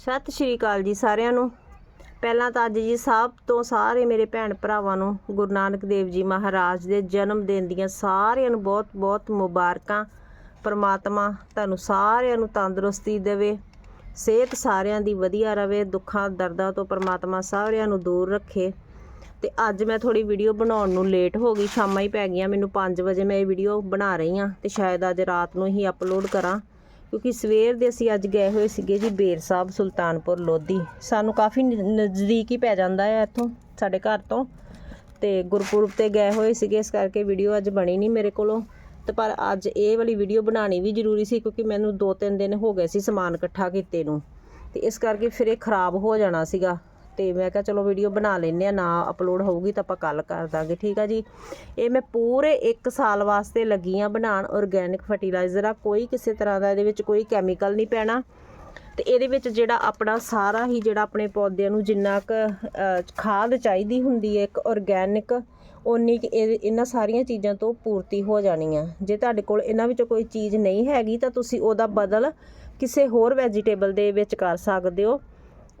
ਸਤਿ ਸ਼੍ਰੀ ਅਕਾਲ ਜੀ ਸਾਰਿਆਂ ਨੂੰ। ਪਹਿਲਾਂ ਤਾਂ ਅੱਜ ਜੀ ਸਭ ਤੋਂ ਸਾਰੇ ਮੇਰੇ ਭੈਣ ਭਰਾਵਾਂ ਨੂੰ ਗੁਰੂ ਨਾਨਕ ਦੇਵ ਜੀ ਮਹਾਰਾਜ ਦੇ ਜਨਮ ਦਿਨ ਦੀਆਂ ਸਾਰਿਆਂ ਨੂੰ ਬਹੁਤ-ਬਹੁਤ ਮੁਬਾਰਕਾਂ। ਪਰਮਾਤਮਾ ਤੁਹਾਨੂੰ ਸਾਰਿਆਂ ਨੂੰ ਤੰਦਰੁਸਤੀ ਦੇਵੇ, ਸਿਹਤ ਸਾਰਿਆਂ ਦੀ ਵਧੀਆ ਰਵੇ, ਦੁੱਖਾਂ, ਦਰਦਾਂ ਤੋਂ ਪਰਮਾਤਮਾ ਸਾਰਿਆਂ ਨੂੰ ਦੂਰ ਰੱਖੇ। ਤੇ ਅੱਜ ਮੈਂ ਥੋੜੀ ਵੀਡੀਓ ਬਣਾਉਣ ਨੂੰ ਲੇਟ ਹੋ ਗਈ, ਸ਼ਾਮਾਂ ਹੀ ਪੈ ਗਈਆਂ, ਮੈਨੂੰ 5 ਵਜੇ ਮੈਂ ਇਹ ਵੀਡੀਓ ਬਣਾ ਰਹੀ ਹਾਂ ਤੇ ਸ਼ਾਇਦ ਅੱਜ ਰਾਤ ਨੂੰ ਹੀ ਅਪਲੋਡ ਕਰਾਂ। ਕਿਉਂਕਿ ਸਵੇਰ ਦੇ ਅਸੀਂ ਅੱਜ ਗਏ ਹੋਏ ਸੀਗੇ ਜੀ ਬੇਰ ਸਾਹਿਬ, ਸੁਲਤਾਨਪੁਰ ਲੋਧੀ। ਸਾਨੂੰ ਕਾਫੀ ਨ- ਨਜ਼ਦੀਕ ਹੀ ਪੈ ਜਾਂਦਾ ਹੈ ਇੱਥੋਂ, ਸਾਡੇ ਘਰ ਤੋਂ। ਤੇ ਗੁਰਪੁਰਬ ਤੇ ਗਏ ਹੋਏ ਸੀਗੇ, ਇਸ ਕਰਕੇ ਵੀਡੀਓ ਅੱਜ ਬਣੀ ਨਹੀਂ ਮੇਰੇ ਕੋਲੋਂ। ਤੇ ਪਰ ਅੱਜ ਇਹ ਵਾਲੀ ਵੀਡੀਓ ਬਣਾਉਣੀ ਵੀ ਜ਼ਰੂਰੀ ਸੀ ਕਿਉਂਕਿ ਮੈਨੂੰ 2-3 ਦਿਨ ਹੋ ਗਏ ਸੀ ਸਮਾਨ ਇਕੱਠਾ ਕੀਤੇ ਨੂੰ। ਤੇ ਇਸ ਕਰਕੇ ਫਿਰ ਇਹ ਖਰਾਬ ਹੋ ਜਾਣਾ ਸੀਗਾ। ਤੇ ਮੈਂ ਕਿਹਾ ਚਲੋ ਵੀਡੀਓ ਬਣਾ ਲੈਂਦੇ ਆ ਨਾ ਅਪਲੋਡ ਹੋਊਗੀ ਤਾਂ ਆਪਾਂ ਕੱਲ ਕਰ ਦਾਂਗੇ, ਠੀਕ ਆ ਜੀ? ਇਹ ਮੈਂ ਪੂਰੇ 1 ਸਾਲ ਵਾਸਤੇ ਲੱਗੀ ਆ ਬਣਾਉਣ ਆਰਗੇਨਿਕ ਫਰਟੀਲਾਈਜ਼ਰ ਆ, ਕੋਈ ਕਿਸੇ ਤਰ੍ਹਾਂ ਦਾ ਇਹਦੇ ਵਿੱਚ ਕੋਈ ਕੈਮੀਕਲ ਨਹੀਂ ਪੈਣਾ। ਤੇ ਇਹਦੇ ਵਿੱਚ ਜਿਹੜਾ ਆਪਣਾ ਸਾਰਾ ਹੀ ਜਿਹੜਾ ਆਪਣੇ ਪੌਦਿਆਂ ਨੂੰ ਜਿੰਨਾ ਕੁ ਖਾਦ ਚਾਹੀਦੀ ਹੁੰਦੀ ਹੈ ਇੱਕ ਆਰਗੇਨਿਕ ਉਨੀ ਕੁ ਇਹਨਾਂ ਸਾਰੀਆਂ ਚੀਜ਼ਾਂ ਤੋਂ ਪੂਰਤੀ ਹੋ ਜਾਣੀ ਆ। ਜੇ ਤੁਹਾਡੇ ਕੋਲ ਇਹਨਾਂ ਵਿੱਚੋਂ ਕੋਈ ਚੀਜ਼ ਨਹੀਂ ਹੈਗੀ ਤਾਂ ਤੁਸੀਂ ਉਹਦਾ ਬਦਲ ਕਿਸੇ ਹੋਰ ਵੈਜੀਟੇਬਲ ਦੇ ਵਿੱਚ ਕਰ ਸਕਦੇ ਹੋ।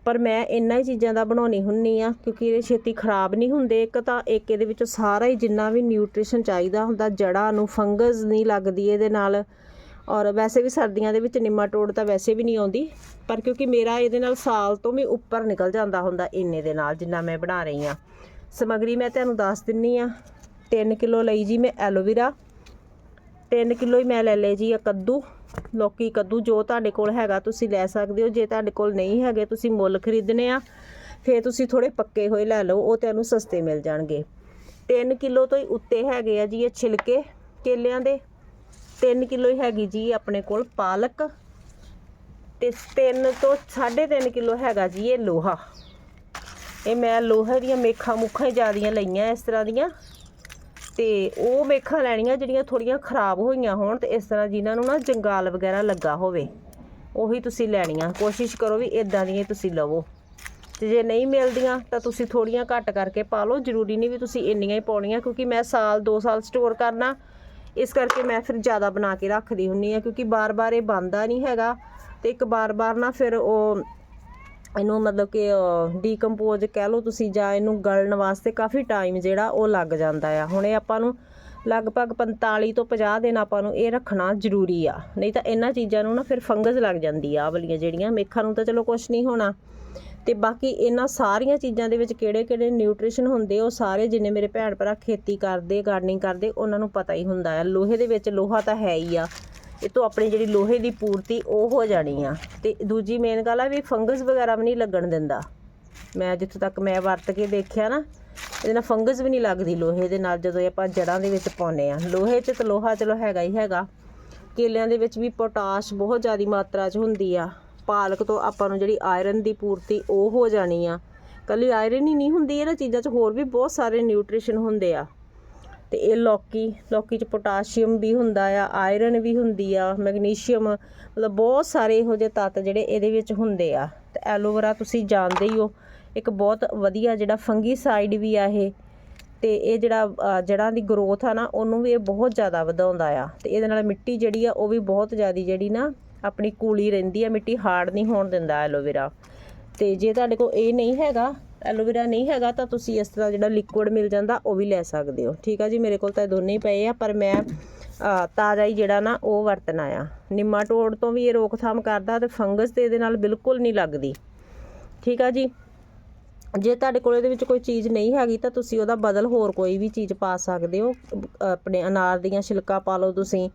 ਪਰ ਮੈਂ ਇੰਨਾ ਹੀ ਚੀਜ਼ਾਂ ਦਾ ਬਣਾਉਣੀ ਹੁੰਨੀ ਆ, ਕਿਉਂਕਿ ਇਹ ਛੇਤੀ ਖਰਾਬ ਨਹੀਂ ਹੁੰਦੇ। ਇੱਕ ਤਾਂ ਇੱਕ ਇਹਦੇ ਵਿੱਚੋਂ ਸਾਰਾ ਹੀ ਜਿੰਨਾ ਵੀ ਨਿਊਟ੍ਰੀਸ਼ਨ ਚਾਹੀਦਾ ਹੁੰਦਾ, ਜੜ੍ਹਾਂ ਨੂੰ ਫੰਗਸ ਨਹੀਂ ਲੱਗਦੀ ਇਹਦੇ ਨਾਲ। ਔਰ ਵੈਸੇ ਵੀ ਸਰਦੀਆਂ ਦੇ ਵਿੱਚ ਨਿਮਾਟੋਡ ਤਾਂ ਵੈਸੇ ਵੀ ਨਹੀਂ ਆਉਂਦੀ, ਪਰ ਕਿਉਂਕਿ ਮੇਰਾ ਇਹਦੇ ਨਾਲ ਸਾਲ ਤੋਂ ਵੀ ਉੱਪਰ ਨਿਕਲ ਜਾਂਦਾ ਹੁੰਦਾ ਇੰਨੇ ਦੇ ਨਾਲ ਜਿੰਨਾ ਮੈਂ ਬਣਾ ਰਹੀ ਆ ਸਮਗਰੀ ਮੈਂ ਤੁਹਾਨੂੰ ਦੱਸ ਦਿੰਨੀ ਆ 3 ਕਿਲੋ ਲਈ ਜੀ ਮੈਂ ਐਲੋਵੇਰਾ 3 ਕਿਲੋ ਹੀ ਮੈਂ ਲੈ ਲਏ ਜੀ ਆ ਕੱਦੂ। ਲੋਕੀ ਕੱਦੂ ਜੋ ਤੁਹਾਡੇ ਕੋਲ ਹੈਗਾ ਤੁਸੀਂ ਲੈ ਸਕਦੇ ਹੋ, ਜੇ ਤੁਹਾਡੇ ਕੋਲ ਨਹੀਂ ਹੈਗੇ ਤੁਸੀਂ ਮੁੱਲ ਖਰੀਦਣੇ ਆ, ਫਿਰ ਤੁਸੀਂ ਥੋੜੇ ਪੱਕੇ ਹੋਏ ਲੈ ਲਓ, ਉਹ ਤੁਹਾਨੂੰ ਸਸਤੇ ਮਿਲ ਜਾਣਗੇ। 3 ਕਿਲੋ ਤੋਂ ਹੀ ਉੱਤੇ ਹੈਗੇ ਆ ਜੀ ਇਹ ਛਿਲਕੇ ਕੇਲਿਆਂ ਦੇ। 3 ਕਿਲੋ ਹੀ ਹੈਗੀ ਜੀ ਆਪਣੇ ਕੋਲ ਪਾਲਕ। ਤੇ 3 ਤੋਂ 3.5 ਕਿਲੋ ਹੈਗਾ ਜੀ ਇਹ ਲੋਹਾ। ਇਹ ਮੈਂ ਲੋਹੇ ਦੀਆਂ ਮੇਖਾਂ ਮੁੱਖਾਂ ਜ਼ਿਆਦੀਆਂ ਲਈਆਂ ਇਸ ਤਰ੍ਹਾਂ ਦੀਆਂ। ਤੇ ਉਹ ਮੇਖਾਂ ਲੈਣੀਆਂ ਜਿਹੜੀਆਂ ਥੋੜੀਆਂ ਖਰਾਬ ਹੋਈਆਂ ਹੋਣ ਤੇ ਇਸ ਤਰ੍ਹਾਂ ਜਿਨ੍ਹਾਂ ਨੂੰ ਨਾ ਜੰਗਾਲ ਵਗੈਰਾ ਲੱਗਾ ਹੋਵੇ, ਉਹੀ ਤੁਸੀਂ ਲੈਣੀਆਂ। ਕੋਸ਼ਿਸ਼ ਕਰੋ ਵੀ ਇਦਾਂ ਦੀਆਂ ਹੀ ਤੁਸੀਂ ਲਵੋ। ਤੇ ਜੇ ਨਹੀਂ ਮਿਲਦੀਆਂ ਤਾਂ ਤੁਸੀਂ ਥੋੜੀਆਂ ਘੱਟ ਕਰਕੇ ਪਾ ਲਓ। ਜ਼ਰੂਰੀ ਨਹੀਂ ਵੀ ਤੁਸੀਂ ਇੰਨੀਆਂ ਹੀ ਪਾਉਣੀਆਂ, ਕਿਉਂਕਿ ਮੈਂ ਸਾਲ 2 ਸਾਲ ਸਟੋਰ ਕਰਨਾ, ਇਸ ਕਰਕੇ ਮੈਂ ਫਿਰ ਜ਼ਿਆਦਾ ਬਣਾ ਕੇ ਰੱਖਦੀ ਹੁੰਨੀ ਆ, ਕਿਉਂਕਿ ਬਾਰ-ਬਾਰ ਇਹ ਬਣਦਾ ਨਹੀਂ ਹੈਗਾ। ਤੇ ਇੱਕ ਬਾਰ-ਬਾਰ ਨਾ ਫਿਰ ਉਹ ਇਹਨੂੰ ਮਤਲਬ ਕਿ ਡੀਕੰਪੋਜ਼ ਕਹਿ ਲਓ ਤੁਸੀਂ ਜਾਂ ਇਹਨੂੰ ਗਲਣ ਵਾਸਤੇ ਕਾਫੀ ਟਾਈਮ ਜਿਹੜਾ ਉਹ ਲੱਗ ਜਾਂਦਾ ਆ। ਹੁਣ ਇਹ ਆਪਾਂ ਨੂੰ ਲਗਭਗ 45 ਤੋਂ 50 ਦਿਨ ਆਪਾਂ ਨੂੰ ਇਹ ਰੱਖਣਾ ਜ਼ਰੂਰੀ ਆ। ਨਹੀਂ ਤਾਂ ਇਹਨਾਂ ਚੀਜ਼ਾਂ ਨੂੰ ਨਾ ਫਿਰ ਫੰਗਸ ਲੱਗ ਜਾਂਦੀ ਆ, ਆਹ ਵਾਲੀਆਂ ਜਿਹੜੀਆਂ। ਮੇਖਾਂ ਨੂੰ ਤਾਂ ਚਲੋ ਕੁਝ ਨਹੀਂ ਹੋਣਾ। ਤੇ ਬਾਕੀ ਇਹਨਾਂ ਸਾਰੀਆਂ ਚੀਜ਼ਾਂ ਦੇ ਵਿੱਚ ਕਿਹੜੇ-ਕਿਹੜੇ ਨਿਊਟ੍ਰੀਸ਼ਨ ਹੁੰਦੇ, ਉਹ ਸਾਰੇ ਜਿੰਨੇ ਮੇਰੇ ਭੈਣ ਭਰਾ ਖੇਤੀ ਕਰਦੇ ਗਾਰਡਨਿੰਗ ਕਰਦੇ, ਉਹਨਾਂ ਨੂੰ ਪਤਾ ਹੀ ਹੁੰਦਾ ਆ। ਲੋਹੇ ਦੇ ਵਿੱਚ ਲੋਹਾ ਤਾਂ ਹੈ ਹੀ ਆ। ਇਹ ਤੋਂ ਆਪਣੀ ਜਿਹੜੀ ਲੋਹੇ ਦੀ ਪੂਰਤੀ ਉਹ ਹੋ ਜਾਣੀ ਆ। ਤੇ ਦੂਜੀ ਮੇਨ ਗੱਲ ਆ ਵੀ ਫੰਗਸ ਵਗੈਰਾ ਵੀ ਨਹੀਂ ਲੱਗਣ ਦਿੰਦਾ। ਮੈਂ ਜਿੱਥੋਂ ਤੱਕ ਮੈਂ ਵਰਤ ਕੇ ਦੇਖਿਆ ਨਾ, ਇਹਦੇ ਨਾਲ ਫੰਗਸ ਵੀ ਨਹੀਂ ਲੱਗਦੀ ਲੋਹੇ ਦੇ ਨਾਲ ਜਦੋਂ ਇਹ ਆਪਾਂ ਜੜਾਂ ਦੇ ਵਿੱਚ ਪਾਉਂਦੇ ਆ। ਲੋਹੇ 'ਚ ਤਾਂ ਲੋਹਾ ਚਲੋ ਹੈਗਾ ਹੀ ਹੈਗਾ। ਕੇਲਿਆਂ ਦੇ ਵਿੱਚ ਵੀ ਪੋਟਾਸ਼ ਬਹੁਤ ਜ਼ਿਆਦੀ ਮਾਤਰਾ 'ਚ ਹੁੰਦੀ ਆ। ਪਾਲਕ ਤੋਂ ਆਪਾਂ ਨੂੰ ਜਿਹੜੀ ਆਇਰਨ ਦੀ ਪੂਰਤੀ ਉਹ ਹੋ ਜਾਣੀ ਆ। ਕੱਲੀ ਆਇਰਨ ਹੀ ਨਹੀਂ ਹੁੰਦੀ, ਇਹਨਾਂ ਚੀਜ਼ਾਂ 'ਚ ਹੋਰ ਵੀ ਬਹੁਤ ਸਾਰੇ ਨਿਊਟ੍ਰੀਸ਼ਨ ਹੁੰਦੇ ਆ। ਤੇ ਇਹ ਲੌਕੀ ਲੌਕੀ 'ਚ ਪੋਟਾਸ਼ੀਅਮ ਵੀ ਹੁੰਦਾ ਆ ਆਇਰਨ ਵੀ ਹੁੰਦੀ ਆ ਮੈਗਨੀਸ਼ੀਅਮ ਮਤਲਬ ਬਹੁਤ ਸਾਰੇ ਇਹੋ ਜਿਹੇ ਤੱਤ ਜਿਹੜੇ ਇਹਦੇ ਵਿੱਚ ਹੁੰਦੇ ਆ। ਤੇ ਐਲੋਵੇਰਾ ਤੁਸੀਂ ਜਾਣਦੇ ਹੀ ਹੋ ਇੱਕ ਬਹੁਤ ਵਧੀਆ ਜਿਹੜਾ ਫੰਗੀਸਾਈਡ ਵੀ ਆ ਇਹ। ਤੇ ਇਹ ਜਿਹੜਾ ਅ, ਜੜ੍ਹਾਂ ਦੀ ਗਰੋਥ ਆ ਨਾ ਉਹਨੂੰ ਵੀ ਇਹ ਬਹੁਤ ਜ਼ਿਆਦਾ ਵਧਾਉਂਦਾ ਆ। ਤੇ ਇਹਦੇ ਨਾਲ ਮਿੱਟੀ ਜਿਹੜੀ ਆ ਉਹ ਵੀ ਬਹੁਤ ਜ਼ਿਆਦੀ ਜਿਹੜੀ ਨਾ ਆਪਣੀ ਕੂਲੀ ਰਹਿੰਦੀ ਆ ਮਿੱਟੀ ਹਾਰਡ ਨਹੀਂ ਹੋਣ ਦਿੰਦਾ ਐਲੋਵੇਰਾ। ਤੇ ਜੇ ਤੁਹਾਡੇ ਕੋਲ ਇਹ ਨਹੀਂ ਹੈਗਾ ਐਲੋਵੇਰਾ ਨਹੀਂ ਹੈਗਾ ਤਾਂ ਤੁਸੀਂ ਇਸ ਤਰ੍ਹਾਂ ਜਿਹੜਾ ਲਿਕੁਇਡ ਮਿਲ ਜਾਂਦਾ ਉਹ ਵੀ ਲੈ ਸਕਦੇ ਹੋ। ਠੀਕ ਆ ਜੀ? ਮੇਰੇ ਕੋਲ ਤਾਂ ਦੋਨੇ ਹੀ ਪਏ ਆ, ਪਰ ਮੈਂ ਤਾਜ਼ਾ ਹੀ ਜਿਹੜਾ ਨਾ ਉਹ ਵਰਤਣਾ ਆ ਨਿਮਾਟੋਡ ਤੋਂ ਵੀ ਇਹ ਰੋਕਥਾਮ ਕਰਦਾ ਤੇ ਫੰਗਸ ਤੇ ਇਹਦੇ ਨਾਲ ਬਿਲਕੁਲ ਨਹੀਂ ਲੱਗਦੀ। ਠੀਕ ਆ ਜੀ? ਜੇ ਤੁਹਾਡੇ ਕੋਲ ਇਹਦੇ ਵਿੱਚ ਕੋਈ ਚੀਜ਼ ਨਹੀਂ ਹੈਗੀ ਤਾਂ ਤੁਸੀਂ ਉਹਦਾ ਬਦਲ ਹੋਰ ਕੋਈ ਵੀ ਚੀਜ਼ ਪਾ ਸਕਦੇ ਹੋ। ਆਪਣੇ ਅਨਾਰ ਦੀਆਂ ਛਿਲਕਾ ਪਾ ਲਓ ਤੁਸੀਂ।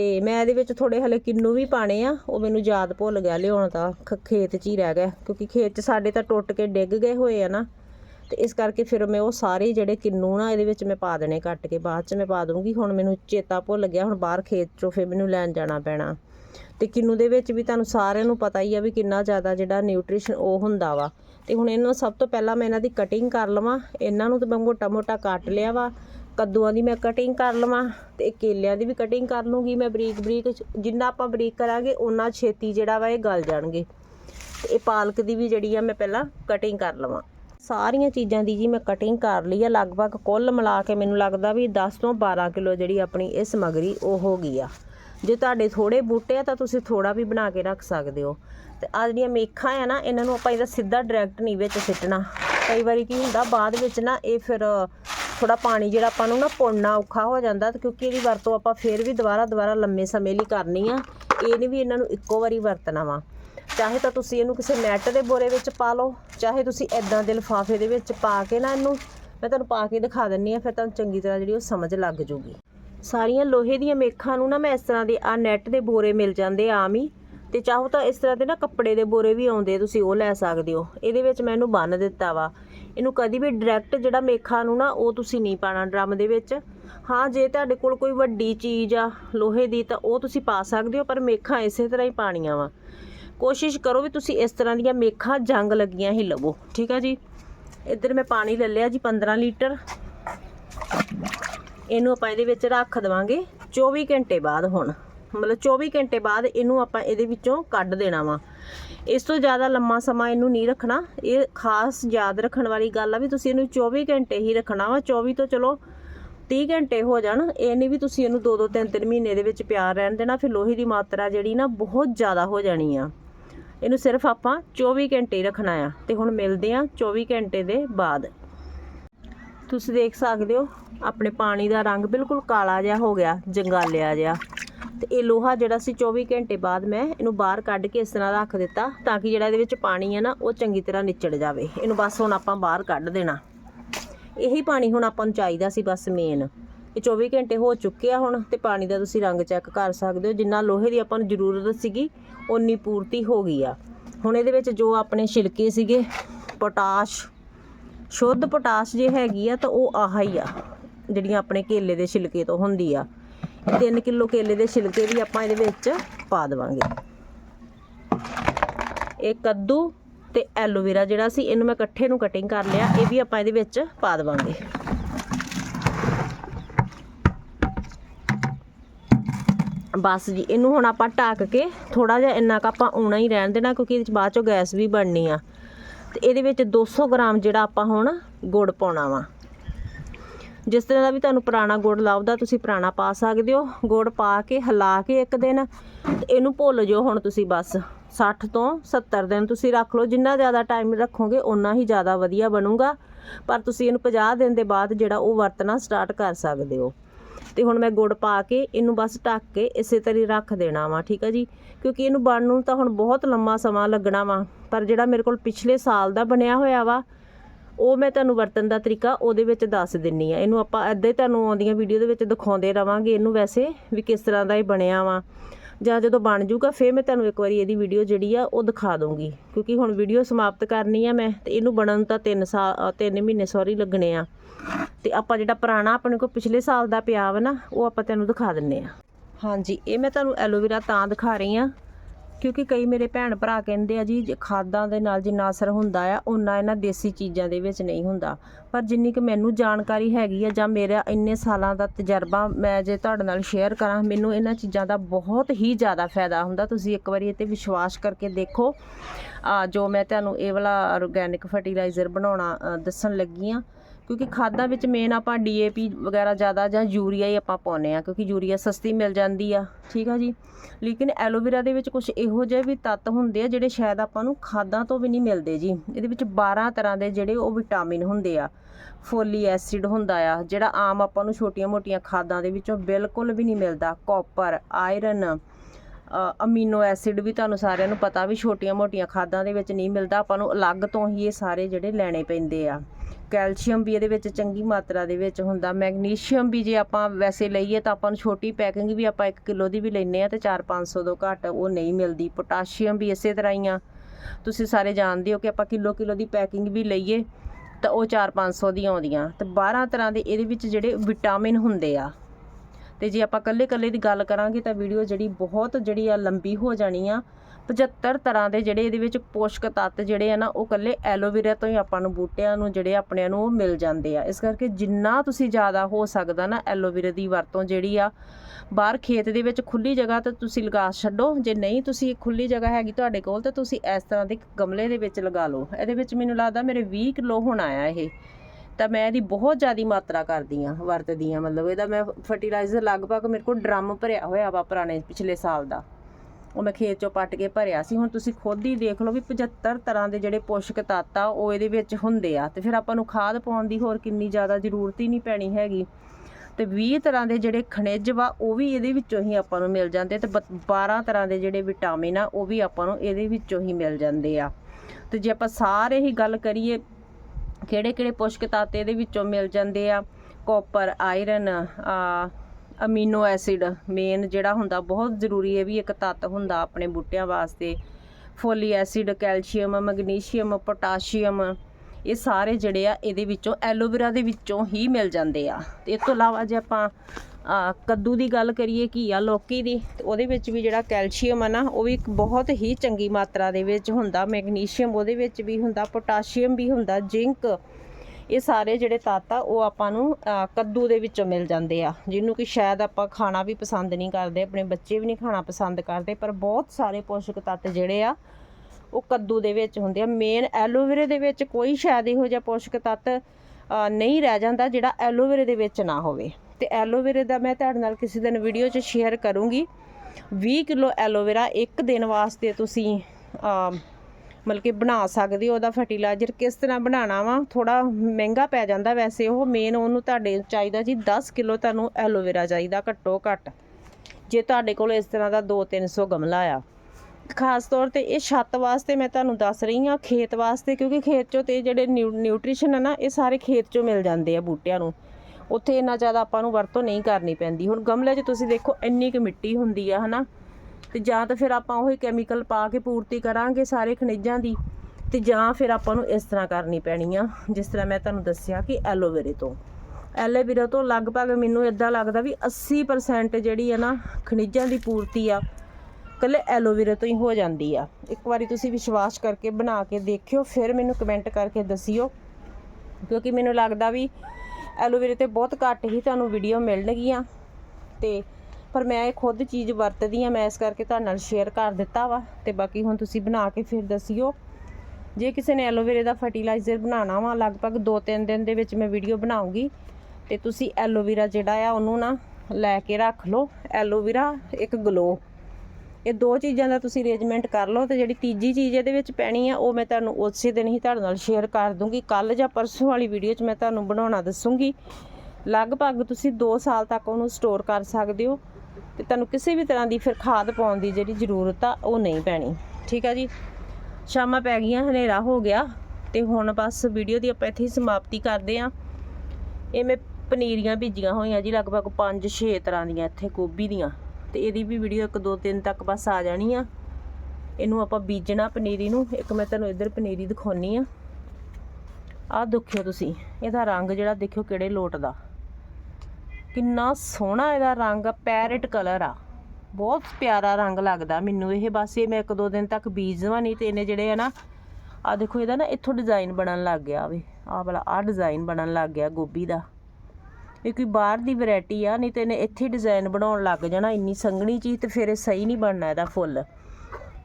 ਤੇ ਮੈਂ ਇਹਦੇ ਵਿੱਚ ਥੋੜੇ ਹਲੇ ਕਿੰਨੂ ਵੀ ਪਾਣੇ ਆ, ਉਹ ਮੈਨੂੰ ਯਾਦ ਭੁੱਲ ਗਿਆ ਲਿਆਉਣ ਦਾ ਖੇਤ 'ਚ ਹੀ ਰਹਿ ਗਿਆ, ਕਿਉਂਕਿ ਖੇਤ 'ਚ ਸਾਡੇ ਤਾਂ ਟੁੱਟ ਕੇ ਡਿੱਗ ਗਏ ਹੋਏ ਆ ਨਾ। ਤੇ ਇਸ ਕਰਕੇ ਫਿਰ ਮੈਂ ਉਹ ਸਾਰੇ ਜਿਹੜੇ ਕਿੰਨੂ ਨਾ, ਇਹਦੇ ਵਿੱਚ ਮੈਂ ਪਾ ਦੇਣੇ ਕੱਟ ਕੇ, ਬਾਅਦ 'ਚ ਮੈਂ ਪਾ ਦੂੰਗੀ ਹੁਣ ਮੈਨੂੰ ਚੇਤਾ ਭੁੱਲ ਗਿਆ, ਹੁਣ ਬਾਹਰ ਖੇਤ 'ਚੋਂ ਫਿਰ ਮੈਨੂੰ ਲੈਣ ਜਾਣਾ ਪੈਣਾ। ਤੇ ਕਿੰਨੂ ਦੇ ਵਿੱਚ ਵੀ ਤੁਹਾਨੂੰ ਸਾਰਿਆਂ ਨੂੰ ਪਤਾ ਹੀ ਆ ਵੀ ਕਿੰਨਾ ਜ਼ਿਆਦਾ ਜਿਹੜਾ ਨਿਊਟ੍ਰੀਸ਼ਨ ਉਹ ਹੁੰਦਾ ਵਾ। ਤੇ ਹੁਣ ਇਹਨਾਂ ਸਭ ਤੋਂ ਪਹਿਲਾਂ ਮੈਂ ਇਹਨਾਂ ਦੀ ਕਟਿੰਗ ਕਰ ਲਵਾਂ, ਇਹਨਾਂ ਨੂੰ ਤਾਂ ਮੈਂ ਮੋਟਾ-ਮੋਟਾ ਕੱਟ ਲਿਆ ਵਾ ਕੱਦੂਆਂ ਦੀ ਮੈਂ ਕਟਿੰਗ ਕਰ ਲਵਾਂ ਤੇ ਕੇਲਿਆਂ ਦੀ ਵੀ ਕਟਿੰਗ ਕਰ ਲੂੰਗੀ ਮੈਂ ਬਰੀਕ ਬਰੀਕ ਜਿੰਨਾ ਆਪਾਂ ਬਰੀਕ ਕਰਾਂਗੇ ਉਹਨਾਂ ਛੇਤੀ ਜਿਹੜਾ ਵਾ ਇਹ ਗਲ ਜਾਣਗੇ। ਤੇ ਇਹ ਪਾਲਕ ਦੀ ਵੀ ਜਿਹੜੀ ਆ ਮੈਂ ਪਹਿਲਾਂ ਕਟਿੰਗ ਕਰ ਲਵਾਂ। ਸਾਰੀਆਂ ਚੀਜ਼ਾਂ ਦੀ ਜੀ ਮੈਂ ਕਟਿੰਗ ਕਰ ਲਈ ਆ, ਲਗਭਗ ਕੁੱਲ ਮਿਲਾ ਕੇ ਮੈਨੂੰ ਲੱਗਦਾ ਵੀ 10 ਤੋਂ 12 ਕਿਲੋ ਜਿਹੜੀ ਆਪਣੀ ਇਹ ਸਮਗਰੀ ਉਹ ਹੋ ਗਈ ਆ। ਜੇ ਤੁਹਾਡੇ ਥੋੜੇ ਬੂਟੇ ਆ ਤਾਂ ਤੁਸੀਂ ਥੋੜਾ ਵੀ ਬਣਾ ਕੇ ਰੱਖ ਸਕਦੇ ਹੋ। ਤੇ ਆ ਜਿਹੜੀਆਂ ਮੇਖਾਂ ਆ ਨਾ, ਇਹਨਾਂ ਨੂੰ ਆਪਾਂ ਇਹਦਾ ਸਿੱਧਾ ਡਾਇਰੈਕਟ ਨਹੀਂ ਵਿੱਚ ਸਿੱਟਣਾ। ਕਈ ਵਾਰੀ ਕੀ ਹੁੰਦਾ, ਬਾਅਦ ਵਿੱਚ ਨਾ ਇਹ ਫਿਰ ਥੋੜਾ ਪਾਣੀ ਜਿਹੜਾ ਆਪਾਂ ਨੂੰ ਨਾ ਪੁੰਨਾ ਔਖਾ ਹੋ ਜਾਂਦਾ ਕਿਉਂਕਿ ਇਹਦੀ ਵਰਤੋਂ ਆਪਾਂ ਫੇਰ ਵੀ ਦੁਬਾਰਾ ਦੁਬਾਰਾ ਲੰਮੇ ਸਮੇਂ ਲਈ ਕਰਨੀ ਆ, ਇਹ ਨਹੀਂ ਵੀ ਇਹਨਾਂ ਨੂੰ ਇੱਕੋ ਵਾਰੀ ਵਰਤਣਾ ਵਾ। ਚਾਹੇ ਤਾਂ ਤੁਸੀਂ ਇਹਨੂੰ ਕਿਸੇ ਨੈਟ ਦੇ ਬੋਰੇ ਵਿੱਚ ਪਾ ਲਓ, ਚਾਹੇ ਤੁਸੀਂ ਐਦਾਂ ਦੇ ਲਿਫਾਫੇ ਦੇ ਵਿੱਚ ਪਾ ਕੇ ਨਾ ਇਹਨੂੰ, ਮੈਂ ਤੁਹਾਨੂੰ ਪਾ ਕੇ ਦਿਖਾ ਦਿੰਨੀ ਆ, ਫਿਰ ਤੁਹਾਨੂੰ ਚੰਗੀ ਤਰ੍ਹਾਂ ਜਿਹੜੀ ਉਹ ਸਮਝ ਲੱਗ ਜੂਗੀ। ਸਾਰੀਆਂ ਲੋਹੇ ਦੀਆਂ ਮੇਖਾਂ ਨੂੰ ਨਾ ਮੈਂ ਇਸ ਤਰ੍ਹਾਂ ਦੇ ਆ ਨੈਟ ਦੇ ਬੋਰੇ ਮਿਲ ਜਾਂਦੇ ਆਮ ਹੀ, ਤੇ ਚਾਹੋ ਤਾਂ ਇਸ ਤਰ੍ਹਾਂ ਦੇ ਨਾ ਕੱਪੜੇ ਦੇ ਬੋਰੇ ਵੀ ਆਉਂਦੇ ਤੁਸੀਂ ਉਹ ਲੈ ਸਕਦੇ ਹੋ। ਇਹਦੇ ਵਿੱਚ ਮੈਂ ਇਹਨੂੰ ਬੰਨ ਦਿੱਤਾ ਵਾ। ਇਹਨੂੰ ਕਦੀ ਵੀ ਡਾਇਰੈਕਟ ਜਿਹੜਾ ਮੇਖਾਂ ਨੂੰ ਨਾ, ਉਹ ਤੁਸੀਂ ਨਹੀਂ ਪਾਣਾ ਡਰਮ ਦੇ ਵਿੱਚ। ਹਾਂ, ਜੇ ਤੁਹਾਡੇ ਕੋਲ ਕੋਈ ਵੱਡੀ ਚੀਜ਼ ਆ, ਲੋਹੇ ਦੀ, ਤਾਂ ਉਹ ਤੁਸੀਂ ਪਾ ਸਕਦੇ ਹੋ, ਪਰ ਮੇਖਾਂ ਇਸੇ ਤਰ੍ਹਾਂ ਹੀ ਪਾਣੀਆਂ ਵਾ। ਕੋਸ਼ਿਸ਼ ਕਰੋ ਵੀ ਤੁਸੀਂ ਇਸ ਤਰ੍ਹਾਂ ਦੀਆਂ ਮੇਖਾਂ ਜੰਗ ਲੱਗੀਆਂ ਹੀ ਲਵੋ। ਠੀਕ ਆ ਜੀ? ਇੱਧਰ ਮੈਂ ਪਾਣੀ ਲੈ ਲਿਆ ਜੀ 15 ਲੀਟਰ। ਇਹਨੂੰ ਆਪਾਂ ਇਹਦੇ ਵਿੱਚ ਰੱਖ ਦੇਵਾਂਗੇ 24 ਘੰਟੇ ਬਾਅਦ ਹੁਣ। ਮਤਲਬ 24 ਘੰਟੇ ਬਾਅਦ ਇਹਨੂੰ ਆਪਾਂ ਇਹਦੇ ਵਿੱਚੋਂ ਕੱਢ ਦੇਣਾ ਵਾ। ਇਸ ਤੋਂ ਜ਼ਿਆਦਾ ਲੰਮਾ ਸਮਾਂ ਇਹਨੂੰ ਨਹੀਂ ਰੱਖਣਾ। ਇਹ ਖਾਸ ਯਾਦ ਰੱਖਣ ਵਾਲੀ ਗੱਲ ਆ ਵੀ ਤੁਸੀਂ ਇਹਨੂੰ 24 ਘੰਟੇ ਹੀ ਰੱਖਣਾ ਵਾ। 24 ਤੋਂ ਚਲੋ 30 ਘੰਟੇ ਹੋ ਜਾਣ। ਇਹ ਨਹੀਂ ਵੀ ਤੁਸੀਂ ਇਹਨੂੰ 2-2 3-3 ਮਹੀਨੇ ਦੇ ਵਿੱਚ ਪਿਆਰ ਰਹਿਣ ਦੇਣਾ। ਫਿਰ ਲੋਹੇ ਦੀ ਮਾਤਰਾ ਜਿਹੜੀ ਨਾ ਬਹੁਤ ਜ਼ਿਆਦਾ ਹੋ ਜਾਣੀ ਆ। ਇਹਨੂੰ ਸਿਰਫ ਆਪਾਂ 24 ਘੰਟੇ ਹੀ ਰੱਖਣਾ ਆ। ਤੇ ਹੁਣ ਮਿਲਦੇ ਆ 24 ਘੰਟੇ ਦੇ ਬਾਅਦ। ਤੁਸੀਂ ਦੇਖ ਸਕਦੇ ਹੋ, ਆਪਣੇ ਪਾਣੀ ਦਾ ਰੰਗ ਬਿਲਕੁਲ ਕਾਲਾ ਜਿਹਾ ਹੋ ਗਿਆ, ਜੰਗਾਲਿਆ ਜਿਹਾ। ਤੇ ਇਹ ਲੋਹਾ ਜਿਹੜਾ ਸੀ 24 ਘੰਟੇ ਬਾਅਦ ਮੈਂ ਇਹਨੂੰ ਬਾਹਰ ਕੱਢ ਕੇ ਇਸ ਤਰ੍ਹਾਂ ਰੱਖ ਦਿੱਤਾ ਤਾਂ ਕਿ ਜਿਹੜਾ ਇਹਦੇ ਵਿੱਚ ਪਾਣੀ ਹੈ ਨਾ, ਉਹ ਚੰਗੀ ਤਰ੍ਹਾਂ ਨਿਚੜ ਜਾਵੇ। ਇਹਨੂੰ ਬਸ ਹੁਣ ਆਪਾਂ ਬਾਹਰ ਕੱਢ ਦੇਣਾ। ਇਹੀ ਪਾਣੀ ਹੁਣ ਆਪਾਂ ਨੂੰ ਚਾਹੀਦਾ ਸੀ ਬਸ ਮੇਨ ਇਹ 24 ਘੰਟੇ ਹੋ ਚੁੱਕੇ ਆ ਹੁਣ ਤੇ ਪਾਣੀ ਦਾ ਤੁਸੀਂ ਰੰਗ ਚੈੱਕ ਕਰ ਸਕਦੇ ਹੋ। ਜਿੰਨਾ ਲੋਹੇ ਦੀ ਆਪਾਂ ਨੂੰ ਜ਼ਰੂਰਤ ਸੀਗੀ, ਓਨੀ ਪੂਰਤੀ ਹੋ ਗਈ ਆ। ਹੁਣ ਇਹਦੇ ਵਿੱਚ ਜੋ ਆਪਣੇ ਛਿਲਕੇ ਸੀਗੇ, ਪੋਟਾਸ਼, ਸ਼ੁੱਧ ਪੋਟਾਸ਼ ਜੇ ਹੈਗੀ ਆ ਤਾਂ ਉਹ ਆਹ ਹੀ ਆ, ਜਿਹੜੀਆਂ ਆਪਣੇ ਕੇਲੇ ਦੇ ਛਿਲਕੇ ਤੋਂ ਹੁੰਦੀ ਆ। 3 ਕਿਲੋ ਕੇਲੇ ਦੇ ਛਿਲਕੇ ਵੀ ਆਪਾਂ ਇਹਦੇ ਵਿੱਚ ਪਾ ਦੇਵਾਂਗੇ। ਇਹ ਕੱਦੂ ਤੇ ਐਲੋਵੇਰਾ ਜਿਹੜਾ ਸੀ, ਇਹਨੂੰ ਮੈਂ ਇਕੱਠੇ ਨੂੰ ਕਟਿੰਗ ਕਰ ਲਿਆ, ਇਹ ਵੀ ਆਪਾਂ ਇਹਦੇ ਵਿੱਚ ਪਾ ਦੇਵਾਂਗੇ। ਬਸ ਜੀ, ਇਹਨੂੰ ਹੁਣ ਆਪਾਂ ਢੱਕ ਕੇ ਥੋੜਾ ਜਿਹਾ ਇੰਨਾ ਕੁ ਆਪਾਂ ਉਣਾ ਹੀ ਰਹਿਣ ਦੇਣਾ, ਕਿਉਂਕਿ ਇਹਦੇ ਵਿੱਚ ਬਾਅਦ ਚੋਂ ਗੈਸ ਵੀ ਬਣਨੀ ਆ। ਤੇ ਇਹਦੇ ਵਿੱਚ 200 ਗ੍ਰਾਮ ਜਿਹੜਾ ਆਪਾਂ ਹੁਣ ਗੁੜ ਪਾਉਣਾ ਵਾ। ਜਿਸ ਤਰ੍ਹਾਂ ਦਾ ਵੀ ਤੁਹਾਨੂੰ ਪੁਰਾਣਾ ਗੁੜ ਲੱਭਦਾ, ਤੁਸੀਂ ਪੁਰਾਣਾ ਪਾ ਸਕਦੇ ਹੋ। ਗੁੜ ਪਾ ਕੇ, ਹਿਲਾ ਕੇ ਇੱਕ ਦਿਨ, ਇਹਨੂੰ ਭੁੱਲ ਜਾਓ ਹੁਣ ਤੁਸੀਂ ਬਸ। 60 ਤੋਂ 70 ਦਿਨ ਤੁਸੀਂ ਰੱਖ ਲਓ। ਜਿੰਨਾ ਜ਼ਿਆਦਾ ਟਾਈਮ ਰੱਖੋਗੇ ਉਨਾ ਹੀ ਜ਼ਿਆਦਾ ਵਧੀਆ ਬਣੂਗਾ। ਪਰ ਤੁਸੀਂ ਇਹਨੂੰ 50 ਦਿਨ ਦੇ ਬਾਅਦ ਜਿਹੜਾ ਉਹ ਵਰਤਣਾ ਸਟਾਰਟ ਕਰ ਸਕਦੇ ਹੋ। ਤੇ ਹੁਣ ਮੈਂ ਗੁੜ ਪਾ ਕੇ, ਇਹਨੂੰ ਬਸ ਢੱਕ ਕੇ ਇਸੇ ਤਰ੍ਹਾਂ ਰੱਖ ਦੇਣਾ ਵਾ, ਠੀਕ ਆ ਜੀ? ਕਿਉਂਕਿ ਇਹਨੂੰ ਬਣਨ ਨੂੰ ਤਾਂ ਹੁਣ ਬਹੁਤ ਲੰਮਾ ਸਮਾਂ ਲੱਗਣਾ ਵਾ। ਪਰ ਜਿਹੜਾ ਮੇਰੇ ਕੋਲ ਪਿਛਲੇ ਸਾਲ ਦਾ ਬਣਿਆ ਹੋਇਆ ਵਾ ਉਹ ਮੈਂ ਤੁਹਾਨੂੰ ਵਰਤਣ ਦਾ ਤਰੀਕਾ ਉਹਦੇ ਵਿੱਚ ਦੱਸ ਦਿੰਨੀ ਆ। ਇਹਨੂੰ ਆਪਾਂ ਐਦਾਂ ਹੀ ਤੁਹਾਨੂੰ ਆਉਂਦੀਆਂ ਵੀਡੀਓ ਦੇ ਵਿੱਚ ਦਿਖਾਉਂਦੇ ਰਵਾਂਗੇ। ਇਹਨੂੰ ਵੈਸੇ ਵੀ ਕਿਸ ਤਰ੍ਹਾਂ ਦਾ ਇਹ ਬਣਿਆ ਵਾ। ਜਾਂ ਜਦੋਂ ਬਣ ਜੂਗਾ, ਫਿਰ ਮੈਂ ਤੁਹਾਨੂੰ ਇੱਕ ਵਾਰੀ ਇਹਦੀ ਵੀਡੀਓ ਜਿਹੜੀ ਆ, ਉਹ ਦਿਖਾ ਦੂੰਗੀ ਕਿਉਂਕਿ ਹੁਣ ਵੀਡੀਓ ਸਮਾਪਤ ਕਰਨੀ ਆ ਮੈਂ, ਤੇ ਇਹਨੂੰ ਬਣਨ ਨੂੰ ਤਾਂ 3 ਸਾਲ 3 ਮਹੀਨੇ ਸੌਰੀ ਲੱਗਣੇ ਆ। ਤੇ ਆਪਾਂ ਜਿਹੜਾ ਪੁਰਾਣਾ ਆਪਣੇ ਕੋਲ ਪਿਛਲੇ ਸਾਲ ਦਾ ਪਿਆ ਵਾ ਨਾ, ਉਹ ਆਪਾਂ ਤੈਨੂੰ ਦਿਖਾ ਦਿੰਨੇ ਆ। ਹਾਂਜੀ, ਇਹ ਮੈਂ ਤੁਹਾਨੂੰ ਐਲੋਵੇਰਾ ਤਾਂ ਦਿਖਾ ਰਹੀ ਆ। ਕਿਉਂਕਿ ਕਈ ਮੇਰੇ ਭੈਣ ਭਰਾ ਕਹਿੰਦੇ ਆ ਜੀ ਖਾਦਾਂ ਦੇ ਨਾਲ ਜਿੰਨਾ ਅਸਰ ਹੁੰਦਾ ਆ ਉਹਨਾਂ ਇਹਨਾਂ ਦੇਸੀ ਚੀਜ਼ਾਂ ਦੇ ਵਿੱਚ ਨਹੀਂ ਹੁੰਦਾ। ਪਰ ਜਿੰਨੀ ਕਿ ਮੈਨੂੰ ਜਾਣਕਾਰੀ ਹੈਗੀ ਆ ਜਾਂ ਮੇਰਾ ਇੰਨੇ ਸਾਲਾਂ ਦਾ ਤਜਰਬਾ ਮੈਂ ਜੇ ਤੁਹਾਡੇ ਨਾਲ ਸ਼ੇਅਰ ਕਰਾਂ, ਮੈਨੂੰ ਇਹਨਾਂ ਚੀਜ਼ਾਂ ਦਾ ਬਹੁਤ ਹੀ ਜ਼ਿਆਦਾ ਫਾਇਦਾ ਹੁੰਦਾ। ਤੁਸੀਂ ਇੱਕ ਵਾਰੀ ਇਹ ਤੇ ਵਿਸ਼ਵਾਸ ਕਰਕੇ ਦੇਖੋ। ਆ ਜੋ ਮੈਂ ਤੁਹਾਨੂੰ ਇਹ ਵਾਲਾ ਆਰਗੈਨਿਕ ਫਰਟੀਲਾਈਜ਼ਰ ਬਣਾਉਣਾ ਦੱਸਣ ਲੱਗੀ ਆ। ਕਿਉਂਕਿ ਖਾਦਾਂ ਵਿੱਚ ਮੇਨ ਆਪਾਂ ਡੀਏਪੀ ਵਗੈਰਾ ਜ਼ਿਆਦਾ ਜਾਂ ਯੂਰੀਆ ਹੀ ਆਪਾਂ ਪਾਉਂਦੇ ਆ ਕਿਉਂਕਿ ਯੂਰੀਆ ਸਸਤੀ ਮਿਲ ਜਾਂਦੀ ਆ, ਠੀਕ ਆ ਜੀ? ਲੇਕਿਨ ਐਲੋਵੇਰਾ ਦੇ ਵਿੱਚ ਕੁਝ ਇਹੋ ਜਿਹੇ ਵੀ ਤੱਤ ਹੁੰਦੇ ਆ ਜਿਹੜੇ ਸ਼ਾਇਦ ਆਪਾਂ ਨੂੰ ਖਾਦਾਂ ਤੋਂ ਵੀ ਨਹੀਂ ਮਿਲਦੇ ਜੀ। ਇਹਦੇ ਵਿੱਚ 12 ਤਰ੍ਹਾਂ ਦੇ ਜਿਹੜੇ ਉਹ ਵਿਟਾਮਿਨ ਹੁੰਦੇ ਆ, ਫੋਲੀ ਐਸਿਡ ਹੁੰਦਾ ਆ, ਜਿਹੜਾ ਆਮ ਆਪਾਂ ਨੂੰ ਛੋਟੀਆਂ-ਮੋਟੀਆਂ ਖਾਦਾਂ ਦੇ ਵਿੱਚੋਂ ਬਿਲਕੁਲ ਵੀ ਨਹੀਂ ਮਿਲਦਾ। ਕਾਪਰ ਆਇਰਨ ਅਮੀਨੋ ਐਸਿਡ ਵੀ ਤੁਹਾਨੂੰ ਸਾਰਿਆਂ ਨੂੰ ਪਤਾ ਵੀ ਛੋਟੀਆਂ-ਮੋਟੀਆਂ ਖਾਦਾਂ ਦੇ ਵਿੱਚ ਨਹੀਂ ਮਿਲਦਾ। ਆਪਾਂ ਨੂੰ ਅਲੱਗ ਤੋਂ ਹੀ ਇਹ ਸਾਰੇ ਜਿਹੜੇ ਲੈਣੇ ਪੈਂਦੇ ਆ। ਕੈਲਸ਼ੀਅਮ ਵੀ ਇਹਦੇ ਵਿੱਚ ਚੰਗੀ ਮਾਤਰਾ ਦੇ ਵਿੱਚ ਹੁੰਦਾ। ਮੈਗਨੀਸ਼ੀਅਮ ਵੀ ਜੇ ਆਪਾਂ ਵੈਸੇ ਲਈਏ ਤਾਂ ਆਪਾਂ ਨੂੰ ਛੋਟੀ ਪੈਕਿੰਗ ਵੀ ਆਪਾਂ 1 ਕਿਲੋ ਦੀ ਵੀ ਲੈਨੇ ਆ ਤੇ 4-500 ਤੋਂ ਘੱਟ ਉਹ ਨਹੀਂ ਮਿਲਦੀ। ਪੋਟਾਸ਼ੀਅਮ ਵੀ ਇਸੇ ਤਰ੍ਹਾਂ ਹੀ ਆ। ਤੁਸੀਂ ਸਾਰੇ ਜਾਣਦੇ ਹੋ ਕਿ ਆਪਾਂ ਕਿਲੋ ਕਿਲੋ ਦੀ ਪੈਕਿੰਗ ਵੀ ਲਈਏ ਤਾਂ ਉਹ 4-500 ਦੀ ਆਉਂਦੀਆਂ। ਤੇ 12 ਤਰ੍ਹਾਂ ਦੇ ਇਹਦੇ ਵਿੱਚ ਜਿਹੜੇ ਵਿਟਾਮਿਨ ਹੁੰਦੇ ਆ। ਤੇ ਜੇ ਆਪਾਂ ਕੱਲੇ ਕੱਲੇ ਦੀ ਗੱਲ ਕਰਾਂਗੇ ਤਾਂ ਵੀਡੀਓ ਜਿਹੜੀ ਬਹੁਤ ਜਿਹੜੀ ਆ ਲੰਬੀ ਹੋ ਜਾਣੀ ਆ। 75 ਤਰ੍ਹਾਂ ਦੇ ਜਿਹੜੇ ਇਹਦੇ ਵਿੱਚ ਪੋਸ਼ਕ ਤੱਤ ਜਿਹੜੇ ਆ ਨਾ, ਉਹ ਕੱਲੇ ਐਲੋਵੇਰਾ ਤੋਂ ਹੀ ਆਪਾਂ ਨੂੰ ਬੂਟਿਆਂ ਨੂੰ ਜਿਹੜੇ ਆਪਣਿਆਂ ਨੂੰ ਉਹ ਮਿਲ ਜਾਂਦੇ ਆ। ਇਸ ਕਰਕੇ ਜਿੰਨਾ ਤੁਸੀਂ ਜ਼ਿਆਦਾ ਹੋ ਸਕਦਾ ਨਾ ਐਲੋਵੇਰਾ ਦੀ ਵਰਤੋਂ ਜਿਹੜੀ ਆ, ਬਾਹਰ ਖੇਤ ਦੇ ਵਿੱਚ ਖੁੱਲੀ ਜਗ੍ਹਾ ਤੇ ਤੁਸੀਂ ਲਗਾ ਛੱਡੋ। ਜੇ ਨਹੀਂ ਤੁਸੀਂ ਖੁੱਲੀ ਜਗ੍ਹਾ ਹੈਗੀ ਤੁਹਾਡੇ ਕੋਲ ਤਾਂ ਤੁਸੀਂ ਇਸ ਤਰ੍ਹਾਂ ਦੇ ਗਮਲੇ ਦੇ ਵਿੱਚ ਲਗਾ ਲਓ। ਇਹਦੇ ਵਿੱਚ ਮੈਨੂੰ ਲੱਗਦਾ ਮੇਰੇ 20 ਕਿਲੋ ਹੋਣਾ ਆ ਇਹ। ਤਾਂ ਮੈਂ ਇਹਦੀ ਬਹੁਤ ਜ਼ਿਆਦੀ ਮਾਤਰਾ ਕਰਦੀ ਆ ਵਰਤਦੀ ਆ ਮਤਲਬ ਇਹਦਾ ਮੈਂ ਫਰਟੀਲਾਈਜ਼ਰ ਲਗਭਗ ਮੇਰੇ ਕੋਲ ਡਰਮ ਭਰਿਆ ਹੋਇਆ ਵਾ ਪੁਰਾਣੇ ਪਿਛਲੇ ਸਾਲ ਦਾ। ਉਹ ਮੈਂ ਖੇਤ ਚੋਂ ਪੱਟ ਕੇ ਭਰਿਆ ਸੀ। ਹੁਣ ਤੁਸੀਂ ਖੁਦ ਹੀ ਦੇਖ ਲਓ ਵੀ 75 ਤਰ੍ਹਾਂ ਦੇ ਜਿਹੜੇ ਪੋਸ਼ਕ ਤੱਤ ਆ, ਉਹ ਇਹਦੇ ਵਿੱਚ ਹੁੰਦੇ ਆ। ਤੇ ਫਿਰ ਆਪਾਂ ਨੂੰ ਖਾਦ ਪਾਉਣ ਦੀ ਹੋਰ ਕਿੰਨੀ ਜ਼ਿਆਦਾ ਜ਼ਰੂਰਤ ਹੀ ਨਹੀਂ ਪੈਣੀ ਹੈਗੀ। ਤੇ 20 ਤਰ੍ਹਾਂ ਦੇ ਜਿਹੜੇ ਖਣਿਜ ਵਾ, ਉਹ ਵੀ ਇਹਦੇ ਵਿੱਚੋਂ ਹੀ ਆਪਾਂ ਨੂੰ ਮਿਲ ਜਾਂਦੇ ਤੇ ਬ- 12 ਤਰ੍ਹਾਂ ਦੇ ਜਿਹੜੇ ਵਿਟਾਮਿਨ ਆ, ਉਹ ਵੀ ਆਪਾਂ ਨੂੰ ਇਹਦੇ ਵਿੱਚੋਂ ਹੀ ਮਿਲ ਜਾਂਦੇ ਆ। ਤੇ ਜੇ ਆਪਾਂ ਸਾਰੇ ਹੀ ਗੱਲ ਕਰੀਏ ਕਿਹੜੇ ਕਿਹੜੇ ਪੋਸ਼ਕ ਤੱਤ ਇਹਦੇ ਵਿੱਚੋਂ ਮਿਲ ਜਾਂਦੇ ਆ? Copper, iron amino acid main ਜਿਹੜਾ ਹੁੰਦਾ ਬਹੁਤ ਜ਼ਰੂਰੀ ਹੈ ਵੀ ਇੱਕ ਤੱਤ ਹੁੰਦਾ ਆਪਣੇ ਬੂਟਿਆਂ ਵਾਸਤੇ। Folic acid, calcium, magnesium, potassium ਇਹ ਸਾਰੇ ਜਿਹੜੇ ਆ ਇਹਦੇ ਵਿੱਚੋਂ ਐਲੋਵੇਰਾ ਦੇ ਵਿੱਚੋਂ ਹੀ ਮਿਲ ਜਾਂਦੇ ਆ। ਤੇ ਇਸ ਤੋਂ ਇਲਾਵਾ ਜੇ ਆਪਾਂ ਕੱਦੂ ਦੀ ਗੱਲ ਕਰੀਏ ਘੀਆ ਲੌਕੀ ਦੀ, ਤੇ ਉਹਦੇ ਵਿੱਚ ਵੀ ਜਿਹੜਾ ਕੈਲਸ਼ੀਅਮ ਆ ਨਾ, ਉਹ ਵੀ ਇੱਕ ਬਹੁਤ ਹੀ ਚੰਗੀ ਮਾਤਰਾ ਦੇ ਵਿੱਚ ਹੁੰਦਾ, ਮੈਗਨੀਸ਼ੀਅਮ ਉਹਦੇ ਵਿੱਚ ਵੀ ਹੁੰਦਾ, ਪੋਟਾਸ਼ੀਅਮ ਵੀ ਹੁੰਦਾ, ਜ਼ਿੰਕ, ਇਹ ਸਾਰੇ ਜਿਹੜੇ ਤੱਤ ਆ, ਉਹ ਆਪਾਂ ਨੂੰ ਕੱਦੂ ਦੇ ਵਿੱਚੋਂ ਮਿਲ ਜਾਂਦੇ ਆ, ਜਿਹਨੂੰ ਕਿ ਸ਼ਾਇਦ ਆਪਾਂ ਖਾਣਾ ਵੀ ਪਸੰਦ ਨਹੀਂ ਕਰਦੇ, ਆਪਣੇ ਬੱਚੇ ਵੀ ਨਹੀਂ ਖਾਣਾ ਪਸੰਦ ਕਰਦੇ, ਪਰ ਬਹੁਤ ਸਾਰੇ ਪੋਸ਼ਕ ਤੱਤ ਜਿਹੜੇ ਆ, ਉਹ ਕੱਦੂ ਦੇ ਵਿੱਚ ਹੁੰਦੇ ਆ ਮੇਨ ਐਲੋਵੇਰੇ ਦੇ ਵਿੱਚ ਕੋਈ ਸ਼ਾਇਦ ਇਹੋ ਜਿਹਾ ਪੋਸ਼ਕ ਤੱਤ ਨਹੀਂ ਰਹਿ ਜਾਂਦਾ ਜਿਹੜਾ ਐਲੋਵੇਰੇ ਦੇ ਵਿੱਚ ਨਾ ਹੋਵੇ। ਤੇ ਐਲੋਵੇਰੇ ਦਾ ਮੈਂ ਤੁਹਾਡੇ ਨਾਲ ਕਿਸੇ ਦਿਨ ਵੀਡੀਓ 'ਚ ਸ਼ੇਅਰ ਕਰੂੰਗੀ। 20 ਕਿਲੋ ਐਲੋਵੇਰਾ ਇੱਕ ਦਿਨ ਵਾਸਤੇ ਤੁਸੀਂ ਮਤਲਬ ਕਿ ਬਣਾ ਸਕਦੇ ਹੋ, ਉਹਦਾ ਫਰਟੀਲਾਈਜ਼ਰ ਕਿਸ ਤਰ੍ਹਾਂ ਬਣਾਉਣਾ ਵਾ ਥੋੜਾ ਮਹਿੰਗਾ ਪੈ ਜਾਂਦਾ ਵੈਸੇ ਉਹ ਮੇਨ ਉਹਨੂੰ ਤੁਹਾਡੇ ਚਾਹੀਦਾ ਜੀ 10 ਕਿਲੋ ਤੁਹਾਨੂੰ ਐਲੋਵੇਰਾ ਚਾਹੀਦਾ ਘੱਟੋ ਘੱਟ। ਜੇ ਤੁਹਾਡੇ ਕੋਲ ਇਸ ਤਰ੍ਹਾਂ ਦਾ 2-300 ਗਮਲਾ ਆ। ਖਾਸ ਤੌਰ ਤੇ ਇਹ ਛੱਤ ਵਾਸਤੇ ਮੈਂ ਤੁਹਾਨੂੰ ਦੱਸ ਰਹੀ ਹਾਂ, ਖੇਤ ਵਾਸਤੇ, ਕਿਉਂਕਿ ਖੇਤ ਚੋਂ ਤੇ ਜਿਹੜੇ ਨਿਊ- ਨਿਊਟ੍ਰੀਸ਼ਨ ਆ ਨਾ, ਇਹ ਸਾਰੇ ਖੇਤ ਚੋਂ ਮਿਲ ਜਾਂਦੇ ਆ ਬੂਟਿਆਂ ਨੂੰ। ਉੱਥੇ ਇੰਨਾ ਜ਼ਿਆਦਾ ਆਪਾਂ ਨੂੰ ਵਰਤੋਂ ਨਹੀਂ ਕਰਨੀ ਪੈਂਦੀ। ਹੁਣ ਗਮਲੇ 'ਚ ਤੁਸੀਂ ਦੇਖੋ ਇੰਨੀ ਕੁ ਮਿੱਟੀ ਹੁੰਦੀ ਆ, ਹਨਾ? ਤੇ ਜਾਂ ਤਾਂ ਫਿਰ ਆਪਾਂ ਉਹੀ ਕੈਮੀਕਲ ਪਾ ਕੇ ਪੂਰਤੀ ਕਰਾਂਗੇ ਸਾਰੇ ਖਣਿਜਾਂ ਦੀ, ਤੇ ਜਾਂ ਫਿਰ ਆਪਾਂ ਨੂੰ ਇਸ ਤਰ੍ਹਾਂ ਕਰਨੀ ਪੈਣੀ ਆ। ਜਿਸ ਤਰ੍ਹਾਂ ਮੈਂ ਤੁਹਾਨੂੰ ਦੱਸਿਆ ਕਿ ਐਲੋਵੇਰੇ ਤੋਂ। ਐਲੋਵੇਰਾ ਤੋਂ ਲਗਭਗ ਮੈਨੂੰ ਇਦਾਂ ਲੱਗਦਾ ਵੀ 80% ਜਿਹੜੀ ਆ ਨਾ ਖਣਿਜਾਂ ਦੀ ਪੂਰਤੀ ਆ ਕੱਲੇ ਐਲੋਵੇਰਾ ਤੋਂ ਹੀ ਹੋ ਜਾਂਦੀ ਆ। ਇੱਕ ਵਾਰੀ ਤੁਸੀਂ ਵਿਸ਼ਵਾਸ ਕਰਕੇ ਬਣਾ ਕੇ ਦੇਖਿਓ, ਫਿਰ ਮੈਨੂੰ ਕਮੈਂਟ ਕਰਕੇ ਦੱਸਿਓ। ਕਿਉਂਕਿ ਮੈਨੂੰ ਲੱਗਦਾ ਵੀ ਐਲੋਵੇਰਾ ਤੇ ਬਹੁਤ ਘੱਟ ਹੀ ਤੁਹਾਨੂੰ ਵੀਡੀਓ ਮਿਲਣਗੀਆਂ। ਤੇ ਪਰ ਮੈਂ ਇਹ ਖੁਦ ਚੀਜ਼ ਵਰਤਦੀ ਆ ਮੈਂ ਇਸ ਕਰਕੇ ਤੁਹਾਡੇ ਨਾਲ ਸ਼ੇਅਰ ਕਰ ਦਿੱਤਾ ਵਾ। ਤੇ ਬਾਕੀ ਹੁਣ ਤੁਸੀਂ ਬਣਾ ਕੇ ਫਿਰ ਦੱਸਿਓ। ਜੇ ਕਿਸੇ ਨੇ ਐਲੋਵੇਰੇ ਦਾ ਫਰਟੀਲਾਈਜ਼ਰ ਬਣਾਉਣਾ ਵਾ, ਲਗਭਗ 2-3 ਦਿਨ ਦੇ ਵਿੱਚ ਮੈਂ ਵੀਡੀਓ ਬਣਾਉਂਗੀ। ਤੇ ਤੁਸੀਂ ਐਲੋਵੇਰਾ ਜਿਹੜਾ ਆ, ਉਹਨੂੰ ਨਾ ਲੈ ਕੇ ਰੱਖ ਲਓ। ਐਲੋਵੇਰਾ ਇੱਕ ਗਲੋ ਇਹ ਦੋ ਚੀਜ਼ਾਂ ਦਾ ਤੁਸੀਂ ਅਰੇਂਜਮੈਂਟ ਕਰ ਲਓ ਤੇ ਜਿਹੜੀ ਤੀਜੀ ਚੀਜ਼ ਇਹਦੇ ਵਿੱਚ ਪੈਣੀ ਆ, ਉਹ ਮੈਂ ਤੁਹਾਨੂੰ ਉਸੇ ਦਿਨ ਹੀ ਤੁਹਾਡੇ ਨਾਲ ਸ਼ੇਅਰ ਕਰ ਦੂੰਗੀ। ਕੱਲ ਜਾਂ ਪਰਸੋਂ ਵਾਲੀ ਵੀਡੀਓ 'ਚ ਮੈਂ ਤੁਹਾਨੂੰ ਬਣਾਉਣਾ ਦੱਸੂੰਗੀ। ਲਗਭਗ ਤੁਸੀਂ 2 ਸਾਲ ਤੱਕ ਉਹਨੂੰ ਸਟੋਰ ਕਰ ਸਕਦੇ ਹੋ ਤੇ ਤੁਹਾਨੂੰ ਕਿਸੇ ਵੀ ਤਰ੍ਹਾਂ ਦੀ ਫਿਰ ਖਾਦ ਪਾਉਣ ਦੀ ਜਿਹੜੀ ਜ਼ਰੂਰਤ ਆ, ਉਹ ਨਹੀਂ ਪੈਣੀ। ਠੀਕ ਆ ਜੀ? ਸ਼ਾਮਾਂ ਪੈ ਗਈਆਂ, ਹਨੇਰਾ ਹੋ ਗਿਆ ਤੇ ਹੁਣ ਬਸ ਵੀਡੀਓ ਦੀ ਆਪਾਂ ਇੱਥੇ ਹੀ ਸਮਾਪਤੀ ਕਰਦੇ ਆਂ ਇਹ ਮੈਂ ਪਨੀਰੀਆਂ ਬੀਜੀਆਂ ਹੋਈਆਂ ਜੀ, ਲਗਭਗ 5-6 ਤਰ੍ਹਾਂ ਦੀਆਂ ਇੱਥੇ ਗੋਭੀ ਦੀਆਂ। ਤੇ ਇਹਦੀ ਵੀ ਵੀਡੀਓ ਇੱਕ ਦੋ ਦਿਨ ਤੱਕ ਬਸ ਆ ਜਾਣੀ ਆ। ਇਹਨੂੰ ਆਪਾਂ ਬੀਜਣਾ ਪਨੀਰੀ ਨੂੰ। ਇੱਕ ਮੈਂ ਤੁਹਾਨੂੰ ਇੱਧਰ ਪਨੀਰੀ ਦਿਖਾਉਣੀ ਆ। ਆਹ ਦੇਖਿਓ ਤੁਸੀਂ, ਇਹਦਾ ਰੰਗ ਜਿਹੜਾ ਦੇਖਿਓ ਕਿਹੜੇ ਲੋਟ ਦਾ। ਕਿੰਨਾ ਸੋਹਣਾ ਇਹਦਾ ਰੰਗ ਆ ਪੈਰਟ ਕਲਰ ਆ। ਬਹੁਤ ਪਿਆਰਾ ਰੰਗ ਲੱਗਦਾ ਮੈਨੂੰ ਇਹ। ਬਸ ਇਹ ਮੈਂ ਇੱਕ ਦੋ ਦਿਨ ਤੱਕ ਬੀਜ ਦੇਵਾਂ ਨਹੀਂ ਤੇ ਇਹਨੇ ਜਿਹੜੇ ਆ ਨਾ ਆ ਦੇਖੋ ਇਹਦਾ ਨਾ ਇੱਥੋਂ ਡਿਜ਼ਾਈਨ ਬਣਨ ਲੱਗ ਗਿਆ ਵੇ। ਆਹ ਵਾਲਾ, ਆਹ ਡਿਜ਼ਾਈਨ ਬਣਨ ਲੱਗ ਗਿਆ ਗੋਭੀ ਦਾ। ਇਹ ਕੋਈ ਬਾਹਰ ਦੀ ਵੈਰਾਈਟੀ ਆ, ਨਹੀਂ ਤੇ ਇਹਨੇ ਇੱਥੇ ਡਿਜ਼ਾਈਨ ਬਣਾਉਣ ਲੱਗ ਜਾਣਾ, ਇੰਨੀ ਸੰਘਣੀ ਚੀਜ਼ ਤੇ ਫਿਰ ਇਹ ਸਹੀ ਨਹੀਂ ਬਣਨਾ ਇਹਦਾ ਫੁੱਲ।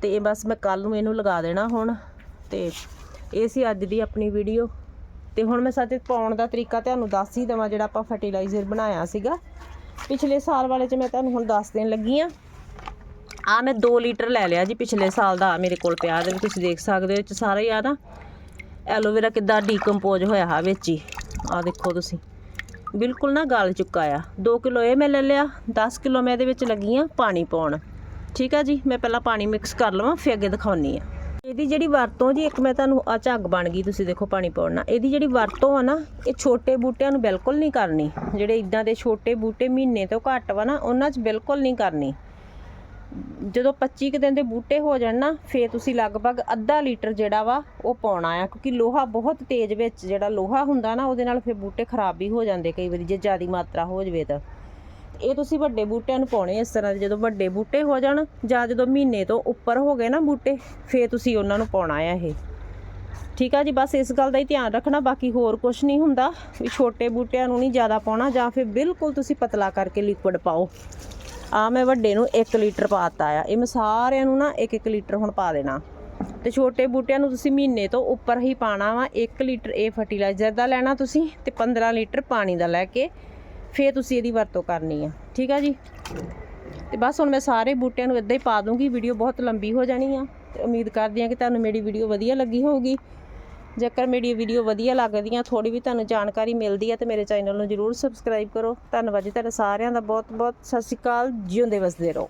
ਤੇ ਇਹ ਬਸ ਮੈਂ ਕੱਲ ਨੂੰ ਇਹਨੂੰ ਲਗਾ ਦੇਣਾ ਹੁਣ, ਤੇ ਇਹ ਸੀ ਅੱਜ ਦੀ ਆਪਣੀ ਵੀਡੀਓ ਤੇ ਹੁਣ ਮੈਂ ਸੱਚ ਪਾਉਣ ਦਾ ਤਰੀਕਾ ਤੁਹਾਨੂੰ ਦੱਸ ਹੀ ਦਵਾਂ, ਜਿਹੜਾ ਆਪਾਂ ਫਰਟੀਲਾਈਜ਼ਰ ਬਣਾਇਆ ਸੀਗਾ। ਪਿਛਲੇ ਸਾਲ ਵਾਲੇ 'ਚ ਮੈਂ ਤੁਹਾਨੂੰ ਹੁਣ ਦੱਸ ਦੇਣ ਲੱਗੀ ਆ ਆ ਮੈਂ 2 ਲੀਟਰ ਲੈ ਲਿਆ ਜੀ ਪਿਛਲੇ ਸਾਲ ਦਾ ਮੇਰੇ ਕੋਲ ਪਿਆ ਦੇ ਤੁਸੀਂ ਦੇਖ ਸਕਦੇ ਹੋ, ਇਹ 'ਚ ਸਾਰਾ ਹੀ ਆ ਨਾ। ਐਲੋਵੇਰਾ ਕਿੱਦਾਂ ਡੀਕੰਪੋਜ਼ ਹੋਇਆ ਹੈ ਵਿੱਚ ਹੀ। ਆ ਦੇਖੋ ਤੁਸੀਂ। ਬਿਲਕੁਲ ਨਾ ਗਲ ਚੁੱਕਾ ਆ। 2 ਕਿਲੋ ਇਹ ਮੈਂ ਲੈ ਲਿਆ 10 ਕਿਲੋ ਮੈਂ ਇਹਦੇ ਵਿੱਚ ਲੱਗੀ ਆ ਪਾਣੀ ਪਾਉਣ। ਠੀਕ ਆ ਜੀ, ਮੈਂ ਪਹਿਲਾਂ ਪਾਣੀ ਮਿਕਸ ਕਰ ਲਵਾਂ, ਫਿਰ ਅੱਗੇ ਦਿਖਾਉਣੀ ਆ। ਇਹਦੀ ਜਿਹੜੀ ਵਰਤੋਂ ਜੀ, ਇੱਕ ਮੈਂ ਤੁਹਾਨੂੰ ਆ ਝੱਗ ਬਣ ਗਈ, ਤੁਸੀਂ ਦੇਖੋ ਪਾਣੀ ਪਾਉਣ ਨਾਲ। ਇਹਦੀ ਜਿਹੜੀ ਵਰਤੋਂ ਆ ਨਾ, ਇਹ ਛੋਟੇ ਬੂਟਿਆਂ ਨੂੰ ਬਿਲਕੁਲ ਨਹੀਂ ਕਰਨੀ। ਜਿਹੜੇ ਇਦਾਂ ਦੇ ਛੋਟੇ ਬੂਟੇ ਮਹੀਨੇ ਤੋਂ ਘੱਟ ਵਾ ਨਾ, ਉਹਨਾਂ 'ਚ ਬਿਲਕੁਲ ਨਹੀਂ ਕਰਨੀ। ਜਦੋਂ 25 ਕੁ ਦਿਨ ਦੇ ਬੂਟੇ ਹੋ ਜਾਣ ਨਾ, ਫੇਰ ਤੁਸੀਂ ਲਗਭਗ ਅੱਧਾ ਲੀਟਰ ਜਿਹੜਾ ਵਾ ਉਹ ਪਾਉਣਾ ਆ, ਕਿਉਂਕਿ ਲੋਹਾ ਬਹੁਤ ਤੇਜ਼ ਵਿੱਚ ਜਿਹੜਾ ਲੋਹਾ ਹੁੰਦਾ ਨਾ, ਉਹਦੇ ਨਾਲ ਫੇਰ ਬੂਟੇ ਖਰਾਬ ਵੀ ਹੋ ਜਾਂਦੇ ਕਈ ਵਾਰੀ, ਜੇ ਜ਼ਿਆਦੀ ਮਾਤਰਾ ਹੋ ਜਵੇ ਤਾਂ। ਇਹ ਤੁਸੀਂ ਵੱਡੇ ਬੂਟਿਆਂ ਨੂੰ ਪਾਉਣੇ ਇਸ ਤਰ੍ਹਾਂ ਦੇ, ਜਦੋਂ ਵੱਡੇ ਬੂਟੇ ਹੋ ਜਾਣ ਜਾਂ ਜਦੋਂ ਮਹੀਨੇ ਤੋਂ ਉੱਪਰ ਹੋ ਗਏ ਨਾ ਬੂਟੇ, ਫੇਰ ਤੁਸੀਂ ਉਹਨਾਂ ਨੂੰ ਪਾਉਣਾ ਆ ਇਹ। ਠੀਕ ਆ ਜੀ, ਬਸ ਇਸ ਗੱਲ ਦਾ ਹੀ ਧਿਆਨ ਰੱਖਣਾ, ਬਾਕੀ ਹੋਰ ਕੁਝ ਨਹੀਂ ਹੁੰਦਾ, ਵੀ ਛੋਟੇ ਬੂਟਿਆਂ ਨੂੰ ਨਹੀਂ ਜ਼ਿਆਦਾ ਪਾਉਣਾ, ਜਾਂ ਫਿਰ ਬਿਲਕੁਲ ਤੁਸੀਂ ਪਤਲਾ ਕਰਕੇ ਲਿਕੁਇਡ ਪਾਓ। ਆ ਮੈਂ ਵੱਡੇ ਨੂੰ 1 ਲੀਟਰ ਪਾਤਾ ਆ। ਇਹ ਮੈਂ ਸਾਰਿਆਂ ਨੂੰ ਨਾ 1-1 ਲੀਟਰ ਹੁਣ ਪਾ ਦੇਣਾ। ਤੇ ਛੋਟੇ ਬੂਟਿਆਂ ਨੂੰ ਤੁਸੀਂ ਮਹੀਨੇ ਤੋਂ ਉੱਪਰ ਹੀ ਪਾਣਾ ਵਾ। 1 ਲੀਟਰ ਇਹ ਫਰਟੀਲਾਈਜ਼ਰ ਦਾ ਲੈਣਾ ਤੁਸੀਂ ਤੇ 15 ਲੀਟਰ ਪਾਣੀ ਦਾ ਲੈ ਕੇ ਫੇਰ ਤੁਸੀਂ ਇਹਦੀ ਵਰਤੋਂ ਕਰਨੀ ਆ। ਠੀਕ ਆ ਜੀ? ਤੇ ਬਸ ਹੁਣ ਮੈਂ ਸਾਰੇ ਬੂਟਿਆਂ ਨੂੰ ਇਦਾਂ ਹੀ ਪਾ ਦੂੰਗੀ। ਵੀਡੀਓ ਬਹੁਤ ਲੰਬੀ ਹੋ ਜਾਣੀ ਆ। ਤੇ ਉਮੀਦ ਕਰਦੀ ਆ ਕਿ ਤੁਹਾਨੂੰ ਮੇਰੀ ਵੀਡੀਓ ਵਧੀਆ ਲੱਗੀ ਹੋਊਗੀ। ਜੇਕਰ ਮੇਰੀ ਵੀਡੀਓ ਵਧੀਆ ਲੱਗਦੀ ਲੱਗਦੀਆਂ ਥੋੜੀ ਵੀ ਤੁਹਾਨੂੰ ਜਾਣਕਾਰੀ ਮਿਲਦੀ ਹੈ ਤੇ ਮੇਰੇ ਚੈਨਲ ਨੂੰ ਜਰੂਰ ਸਬਸਕ੍ਰਾਈਬ ਕਰੋ। ਧੰਨਵਾਦ ਜੀ ਤੁਹਾਡਾ ਸਾਰਿਆਂ ਦਾ ਬਹੁਤ ਬਹੁਤ ਸਤਿ ਸ਼੍ਰੀ ਅਕਾਲ, ਜਿਉਂਦੇ ਵਸਦੇ ਰਹੋ।